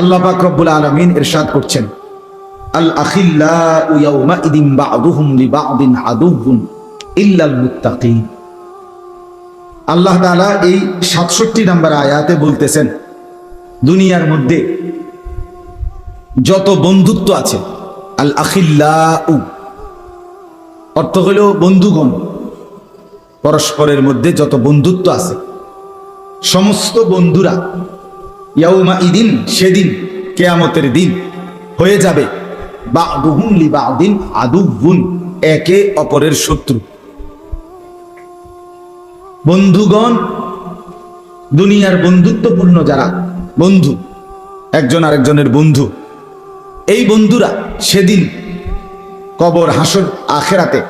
আল্লাহ পাক রব্বুল আলামিন ইরশাদ করছেন, আল আখিল্লাউ ইয়াউমাইদিন বা'দুহুম লিবা'দিন আদুউন ইল্লাল মুত্তাকিন। আল্লাহ তাআলা এই 67 নম্বর আয়াতে বলতেছেন, দুনিয়ার মধ্যে যত বন্ধুত্ব আছে, আল আখিল্লাউ, অর্থ হলো বন্ধুগণ, পরস্পরের মধ্যে যত বন্ধুত্ব আছে, সমস্ত বন্ধুরা ইয়াউমা ইদিন, সেদিন, কেয়ামতের দিন হয়ে যাবে। বা বহুমলি বা দিন আদুবুন একে অপরের শত্রু। বন্ধুগণ, দুনিয়ার বন্ধুত্বপূর্ণ যারা বন্ধু, একজন আরেকজনের বন্ধু, এই বন্ধুরা সেদিন কবর, হাসর, আখেরাতে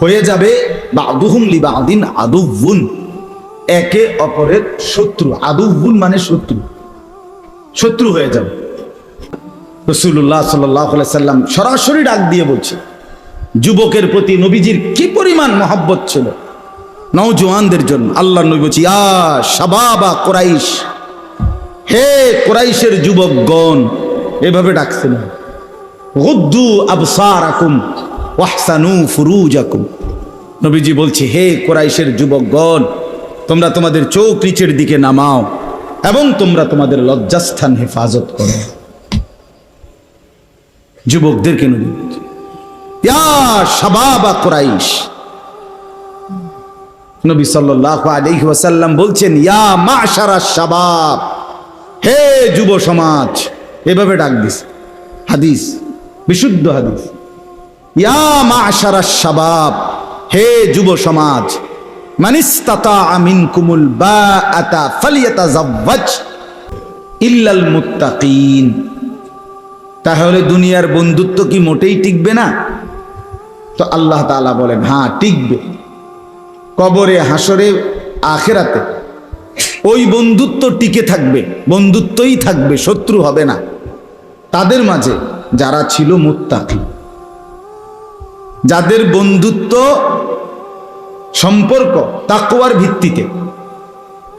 হয়ে যাবে। বাদুহুম লিবাদিন আদুবুন একে অপরের শত্রু। আদুবুন মানে শত্রু। শত্রু হয়ে যাবে রসুল্লাহ সাল্লাম সরাসরি ডাক দিয়ে বলছে, যুবকের প্রতি নবীজির কি পরিমাণ মহাব্বত ছিল? নওজোয়ানদের জন্য আল্লাহ নবী বলছি, ইয়া শাবাবা কোরাইশ, হে কোরাইশের যুবকগণ। এভাবে ডাকছেন। গুদ্দু আবসারাকুম, ওয়াহসানু ফুরুজাকুম। নবীজি বলছে, হে কোরাইশের যুবকগণ, তোমরা তোমাদের চোখ নিচের দিকে নামাও। এবং তোমরা তোমাদের লজ্জাস্থান হেফাজত করো। যুবকদেরকে নবী বলছে, কোরাইশ। নবী বলছেন শাবাব। হে যুব সমাজ এভাবে ডাক দিস। হাদিস বিশুদ্ধ হাদিস। ইয়া মাশারা শাবাব। হে যুব সমাজ মিনকুমুল বাআতা ফালিয়াতাজাওয়াজ ইল্লাল মুত্তাকিন। তাহলে দুনিয়ার বন্ধুত্ব কি মোটেই টিকবে না? তো আল্লাহ তাআলা বলেন হ্যাঁ টিকবে। কবরে হাসরে আখেরাতে ওই বন্ধুত্ব টিকে থাকবে, বন্ধুত্বই থাকবে, শত্রু হবে না। তাদের মাঝে যারা ছিল মুত্তাকি, যাদের বন্ধুত্ব সম্পর্ক তাকওয়ার ভিত্তিতে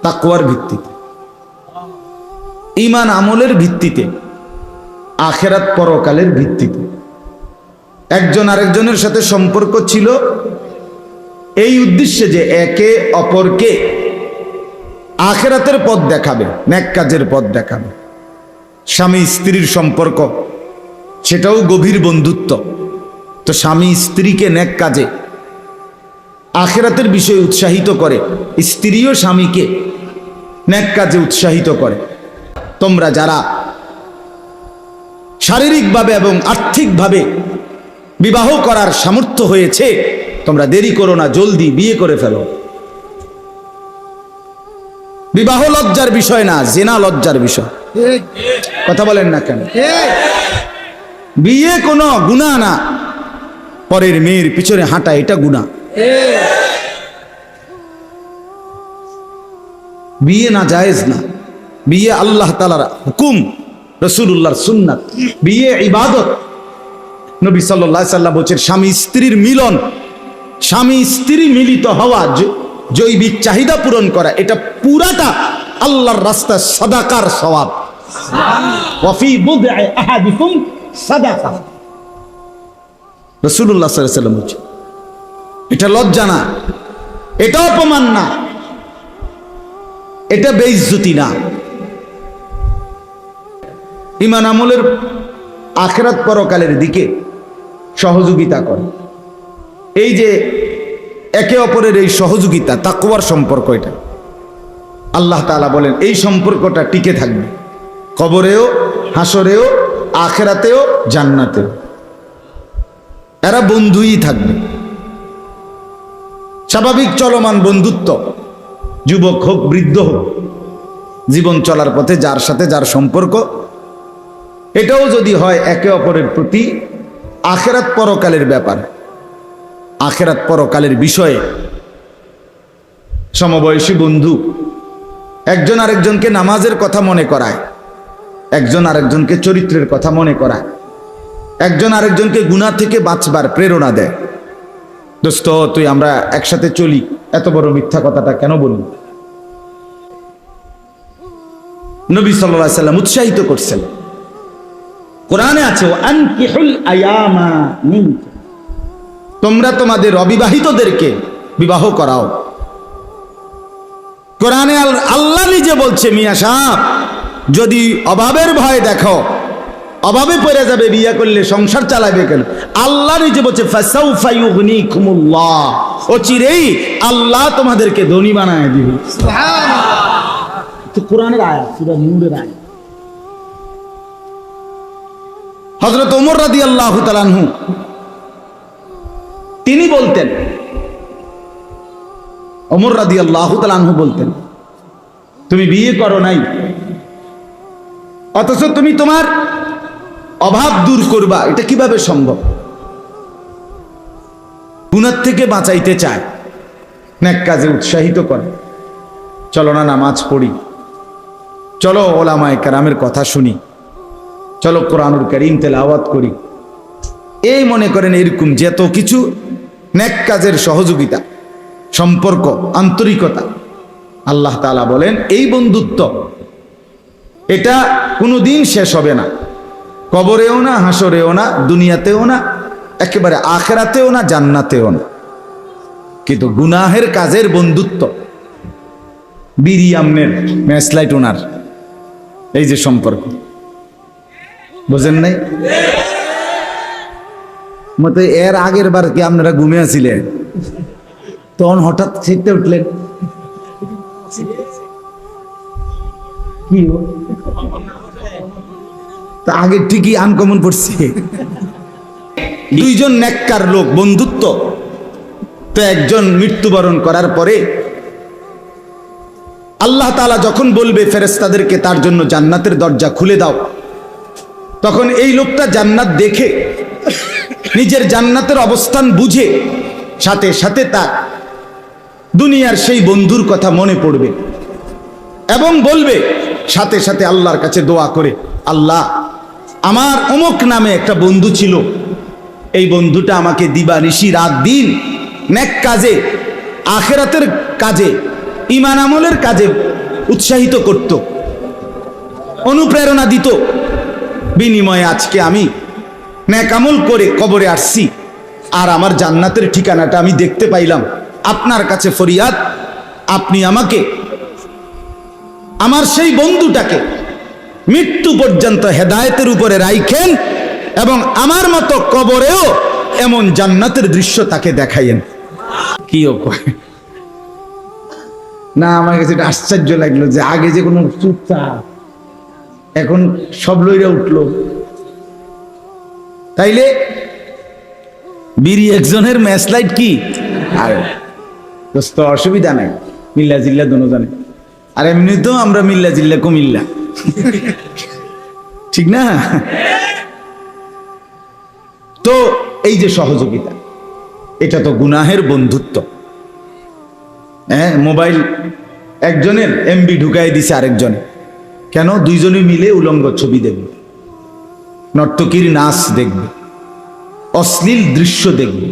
তাকওয়ার ভিত্তিতে। ইমান আমলের ভিত্তিতে, আখেরাত পরকালের ভিত্তিতে। একজন আরেকজনের সাথে সম্পর্ক ছিল এই উদ্দেশ্যে যে একে অপরকে আখেরাতের পথ দেখাবে ন্যাক কাজের পথ দেখাবে। স্বামী স্ত্রীর সম্পর্ক, সেটাও গভীর বন্ধুত্ব। তো স্বামী স্ত্রীকে ন্যাক কাজে আখেরাতের বিষয়ে উৎসাহিত করে। স্ত্রী ও স্বামীকে ন্যাক কাজে উৎসাহিত করে। তোমরা যারা শারীরিকভাবে এবং আর্থিকভাবে বিবাহ করার সামর্থ্য হয়েছে, তোমরা দেরি করো না, জলদি বিয়ে করে ফেলো। বিবাহ লজ্জার বিষয় না, জেনা লজ্জার বিষয়। কথা বলেন না কেন? বিয়ে কোনো গুণা না। পরের মেয়ের পিছনে হাঁটা, এটা গুণা বিয়ে না, জায়েজ না। বিয়ে আল্লাহ তালার হুকুম রসুল্লাহর সুন্নাত। বিয়ে ইবাদত। নবী সাল্লাহ সাল্লাম বলছেন, স্বামী স্ত্রীর মিলন, স্বামী স্ত্রী মিলিত হওয়া জৈবিক চাহিদা পূরণ করা, এটা পুরাটা আল্লাহর রাস্তা সদাকার সাল্লাল্লাহু আলাইহি ওয়াসাল্লাম বলছেন এটা লজ্জা না, এটা অপমান না, এটা বেইজ্জতি না। ইমান আমলের আখেরাত পরকালের দিকে সহযোগিতা করে। এই যে একে অপরের এই সহযোগিতা, তাকওয়ার সম্পর্ক এটা। আল্লাহ তাআলা বলেন, এই সম্পর্কটা টিকে থাকবে। কবরেও হাসরেও আখেরাতেও, জান্নাতেও। এরা বন্ধুই থাকবে। স্বাভাবিক চলমান বন্ধুত্ব। যুবক হোক, বৃদ্ধ হোক, জীবন চলার পথে যার সাথে যার সম্পর্ক, এটাও যদি হয় একে অপরের প্রতি আখেরাত পরকালের ব্যাপার। আখেরাত পরকালের বিষয়ে সমবয়সী বন্ধু একজন আরেকজনকে নামাজের কথা মনে করায়, একজন আরেকজনকে চরিত্রের কথা মনে করায়, একজন আরেকজনকে গুণা থেকে বাঁচবার প্রেরণা দেয়। দোস্ত, তুই আমরা একসাথে চলি। এত বড় মিথ্যা কথাটা কেন বললি নবী সাল্লাহ সাল্লাম উৎসাহিত করছেন। কোরআনে আছে। তোমরা তোমাদের অবিবাহিতদেরকে বিবাহ করাও। কোরআনে আল- আল্লাহ নিজে বলছে, মিয়া সাহ, যদি অভাবের ভয় দেখো অভাবে পড়ে যাবে বিয়ে করলে সংসার চালাবে কেন? আল্লাহ নিজে বলছে ও চিরেই আল্লাহ তোমাদেরকে ধনী বানায় দিবে। কোরআনের আয়াত সূরা নূরের আয়াত। হযরত ওমর রাদিয়াল্লাহু তাআলা আনহু তিনি বলতেন ওমর রাদিয়াল্লাহু তাআলা আনহু বলতেন তুমি বিয়ে করো নাই অথচ তুমি তোমার অভাব দূর করবা, এটা কীভাবে সম্ভব? গুনার থেকে বাঁচাইতে চায়, নেক কাজে উৎসাহিত করে। চলো না নামাজ পড়ি। চলো ওলামায় কারামের কথা শুনি। চলো কোরআনুল করিম তেলাওয়াত করি। এই মনে করেন এরকম যেত কিছু নেক কাজের সহযোগিতা, সম্পর্ক, আন্তরিকতা, আল্লাহ তাআলা বলেন, এই বন্ধুত্ব, এটা কোনো দিন শেষ হবে না। কবরেও না হাসরেও না, দুনিয়াতেও না, একেবারে আখেরাতেও না, জান্নাতেও না। কিন্তু গুনাহের কাজের বন্ধুত্ব। বিরিয়ামনের ম্যাসলাইট ওনার। এই যে সম্পর্ক। বুঝেন নাই? মতে এর আগের বার কি আপনারা ঘুমে আছিলেন? তখন হঠাৎ ছিটতে উঠলেন। কি? তা আগে ঠিকই আনকমন পড়ছে। দুইজন নেককার লোক বন্ধুত্ব, তো একজন মৃত্যুবরণ করার পরে আল্লাহ তাআলা যখন বলবে, ফেরেশতাদেরকে তার জন্য জান্নাতের দরজা খুলে দাও, তখন এই লোকটা জান্নাত দেখে, নিজের জান্নাতের অবস্থান বুঝে, সাথে সাথে তার দুনিয়ার সেই বন্ধুর কথা মনে পড়বে এবং বলবে, সাথে সাথে আল্লাহর কাছে দোয়া করে, আল্লাহ আমার অমুক নামে একটা বন্ধু ছিল। এই বন্ধুটা আমাকে দিবা ঋষি রাত দিন নেক কাজে, আখেরাতের কাজে ইমান আমলের কাজে উৎসাহিত করত। অনুপ্রেরণা দিত। বিনিময়ে আজকে আমি ন্যাক আমল করে কবরে আসছি। আর আমার জান্নাতের ঠিকানাটা আমি দেখতে পাইলাম। আপনার কাছে ফরিয়াদ, আপনি আমাকে, আমার সেই বন্ধুটাকে মৃত্যু পর্যন্ত হেদায়তের উপরে রাইখেন এবং আমার মতো কবরেও এমন জান্নাতের দৃশ্য তাকে দেখাইয়েন। কি না আমার কাছে এটা আশ্চর্য লাগল যে আগে যে কোনো চুপচাপ এখন সব লইরা উঠল। তাইলে বিড়ি একজনের ম্যাচ লাইট কি? আর দোস্ত অসুবিধা নাই। মিল্লা জিল্লা দোনো জানে। আর এমনি তো আমরা মিল্লা জিল্লা কুমিল্লা। ঠিক না? তো এই যে সহযোগিতা, এটা তো গুনাহের বন্ধুত্ব। হ্যাঁ মোবাইল একজনের এমবি ঢুকাই দিছে আরেকজনে। কেন? দুইজনে মিলে উলঙ্গ ছবি দেখবে। নর্তকীর নাচ দেখবে। অশ্লীল দৃশ্য দেখবে।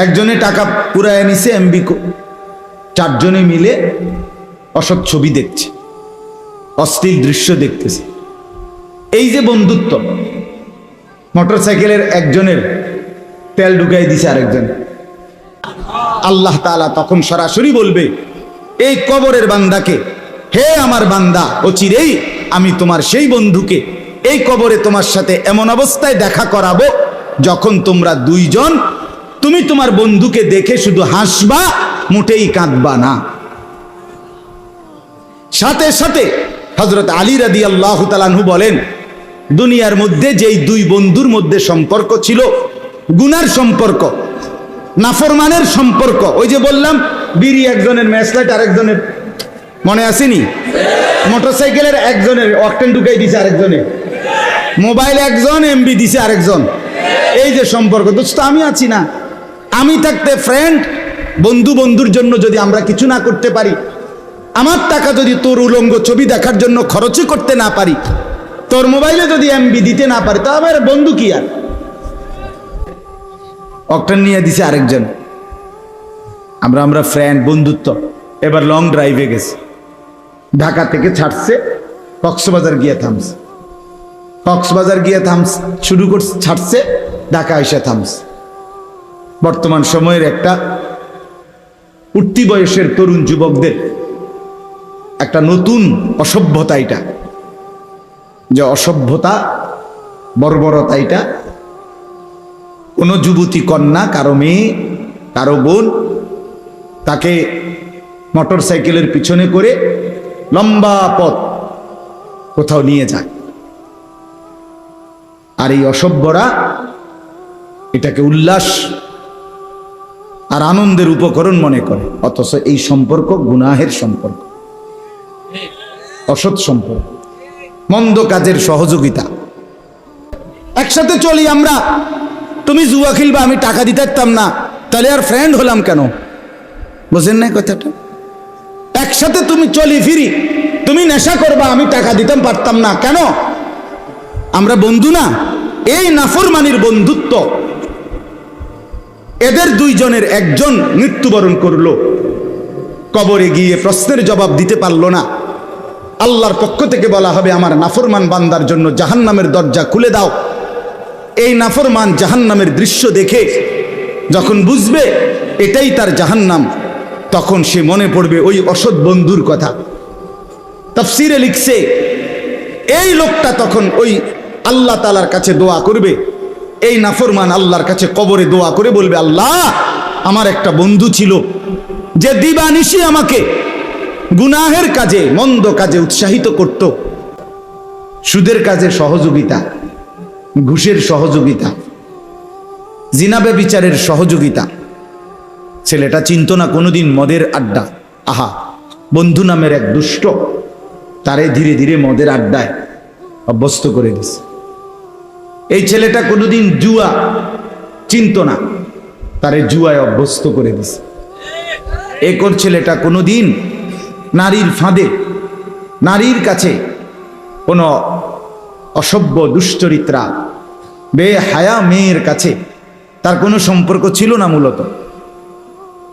একজনে টাকা পুরায় নিছে এমবি চারজনে মিলে অসৎ ছবি দেখছে। অশ্লীল দৃশ্য দেখতেছে। এই যে বন্ধুত্ব, মোটরসাইকেলের একজনের তেল ঢুকাই দিছে আরেকজন। আল্লাহ তাআলা তখন সরাসরি বলবে, এই কবরের বান্দাকে, হে আমার বান্দা ও চিরেই আমি তোমার সেই বন্ধুকে এই কবরে তোমার সাথে এমন অবস্থায় দেখা করাবো যখন তোমরা দুইজন, তুমি তোমার বন্ধুকে দেখে শুধু হাসবা, মোটেই কাঁদবা না। সাথে সাথে হজরত আলী রাদি আল্লাহ তালানহু বলেন, দুনিয়ার মধ্যে যেই দুই বন্ধুর মধ্যে সম্পর্ক ছিল, গুনার সম্পর্ক, নাফরমানের সম্পর্ক, ওই যে বললাম, বিড়ি একজনের ম্যাচলাইট আরেকজনের, মনে আসেনি? মোটরসাইকেলের একজনের, অকটেন ঢুকাই দিছে আরেকজনের মোবাইল একজন, এমবি দিছে আরেকজন, এই যে সম্পর্ক, দোস্ত, আমি আছি না। আমি থাকতে ফ্রেন্ড বন্ধু বন্ধুর জন্য যদি আমরা কিছু না করতে পারি আমার টাকা যদি তোর উলঙ্গ ছবি দেখার জন্য খরচই করতে না পারি, তোর মোবাইলে যদি এমবি দিতে না পারি, তা আমার বন্ধু কি আর? অকটেন নিয়ে দিছে আরেকজন। আমরা আমরা ফ্রেন্ড বন্ধুত্ব। এবার লং ড্রাইভে গেছি। ঢাকা থেকে ছাড়ছে, কক্সবাজার গিয়ে থামছে। কক্সবাজার গিয়ে থামস শুরু করছে, ছাড়ছে, ঢাকা এসে থামস বর্তমান সময়ের একটা উঠতি বয়সের তরুণ যুবকদের একটা নতুন অসভ্যতা এটা। যে অসভ্যতা, বর্বরতা এটা। কোনো যুবতী কন্যা, কারও মেয়ে, কারও বোন, তাকে মোটর সাইকেলের পিছনে করে লম্বা পথ কোথাও নিয়ে যায়। আর এই অসভ্যরা এটাকে উল্লাস আর আনন্দের উপকরণ মনে করে, অথচ এই সম্পর্ক গুনাহের সম্পর্ক। অসৎ সম্পর্ক, মন্দ কাজের সহযোগিতা। একসাথে চলি আমরা, তুমি জুয়া খেলবা, আমি টাকা দিতে পারতাম না, তাহলে আর ফ্রেন্ড হলাম কেন? বুঝেন না কথাটা? একসাথে তুমি চলি ফিরি, তুমি নেশা করবা, আমি টাকা দিতাম, পারতাম না, কেন? আমরা বন্ধু না, এই নাফরমানির বন্ধুত্ব। এদের দুইজনের একজন মৃত্যুবরণ করল, কবরে গিয়ে প্রশ্নের জবাব দিতে পারল না। আল্লাহর পক্ষ থেকে বলা হবে, আমার নাফরমান বান্দার জন্য জাহান্নামের দরজা খুলে দাও। এই নাফরমান জাহান্নামের দৃশ্য দেখে যখন বুঝবে এটাই তার জাহান্নাম, তখন সে মনে পড়বে ওই অসৎ বন্ধুর কথা। তফসিরে লিখছে, এই লোকটা তখন ওই আল্লাহ তালার কাছে দোয়া করবে, এই নাফরমান আল্লাহর কাছে কবরে দোয়া করে বলবে, আল্লাহ, আমার একটা বন্ধু ছিল, যে দিবানিশি আমাকে গুনাহের কাজে, মন্দ কাজে উৎসাহিত করত। সুদের কাজে সহযোগিতা, ঘুষের সহযোগিতা জিনাবে বিচারের সহযোগিতা। ছেলেটা চিন্ত না কোনোদিন মদের আড্ডা। আহা, বন্ধু নামের এক দুষ্ট, তারে ধীরে ধীরে মদের আড্ডায় অভ্যস্ত করে দিছে। এই ছেলেটা কোনোদিন জুয়া চিনত না, তারে জুয়ায় অভ্যস্ত করে দিছে। একর ছেলেটা কোনোদিন নারীর ফাঁদে, নারীর কাছে কোনো অসভ্য দুশ্চরিত্রা বে হায়া মেয়ের কাছে তার কোনো সম্পর্ক ছিল না মূলত।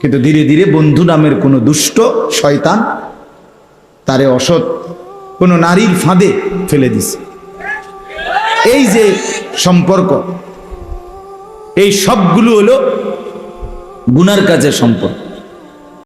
কিন্তু ধীরে ধীরে বন্ধু নামের কোনো দুষ্ট শয়তান তারে অসৎ কোনো নারীর ফাঁদে ফেলে দিছে। এই যে সম্পর্ক, এই সবগুলো হলো গুনার কাজের সম্পর্ক।